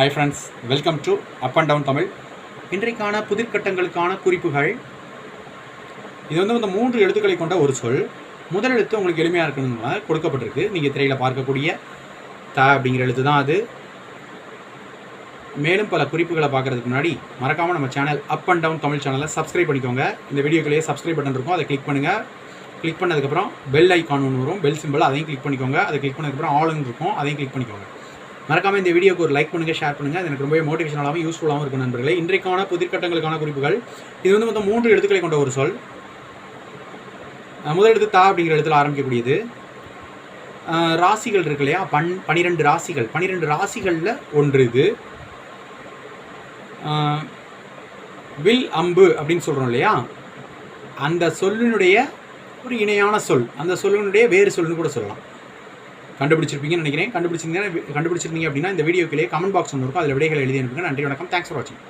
Hi friends welcome to up and down Tamil இன்றைக்கான புதிர்கட்டங்களுக்கான குறிப்புகள். இது வந்து இந்த மூன்று எழுத்துக்களை கொண்ட ஒரு சொல். முதல் எழுத்து உங்களுக்கு எளிமையாக இருக்கணுங்க கொடுக்கப்பட்டிருக்கு. நீங்கள் திரையில் பார்க்கக்கூடிய த அப்படிங்கிற எழுத்து தான் அது. மேலும் பல குறிப்புகளை பார்க்கறதுக்கு முன்னாடி மறக்காமல் நம்ம channel up and down Tamil சேனலை சப்ஸ்கிரைப் பண்ணிக்கோங்க. இந்த வீடியோக்குள்ளேயே சப்ஸ்கிரைப் பட்டன் இருக்கும். அதை கிளிக் பண்ணுங்கள் கிளிக் பண்ணதுக்கப்புறம் பெல் ஐக்கான் ஒன்று வரும். பெல் சிம்பிள் அதையும் கிளிக் பண்ணிக்கோங்க. அதை கிளிக் பண்ணதுக்கப்புறம் ஆளுங்க இருக்கும். அதையும் கிளிக் பண்ணிக்கோங்க. மறக்காமல் இந்த வீடியோக்கு ஒரு லைக் பண்ணுங்கள் ஷேர் பண்ணுங்கள் அது எனக்கு ரொம்பவே மோட்டிவேஷனலாகவும் யூஸ்ஃபுல்லாகவும் இருக்கும் நண்பர்களே. இன்றைக்கான புதிர்கட்டங்களுக்கான குறிப்புகள். இது வந்து மொத்தம் மூன்று எழுத்துக்களை கொண்ட ஒரு சொல். முதல் எழுத்து தா அப்படிங்கிற எழுத்துல ஆரம்பிக்கக்கூடியது. ராசிகள் இருக்கு இல்லையா? பன் பனிரெண்டு ராசிகள். பனிரெண்டு ராசிகளில் ஒன்று இது. வில் அம்பு அப்படின்னு சொல்கிறோம் இல்லையா? அந்த சொல்லினுடைய ஒரு இணையான சொல். அந்த சொல்லினுடைய வேறு சொல்லுன்னு கூட சொல்லலாம். கண்டுபிடிச்சிருப்பீங்கன்னு நினைக்கிறேன். கண்டுபிடிச்சிருந்தீங்கன்னா கண்டுபிடிச்சிருந்தீங்க அப்படின்னா இந்த வீடியோக்கிலே கமெண்ட் பாக்ஸ் ஒன்று இருக்கும். அதில் விடைகளை எழுதி அனுப்புங்க. நன்றி வணக்கம். தேங்க்ஸ் ஃபார் வாட்சிங்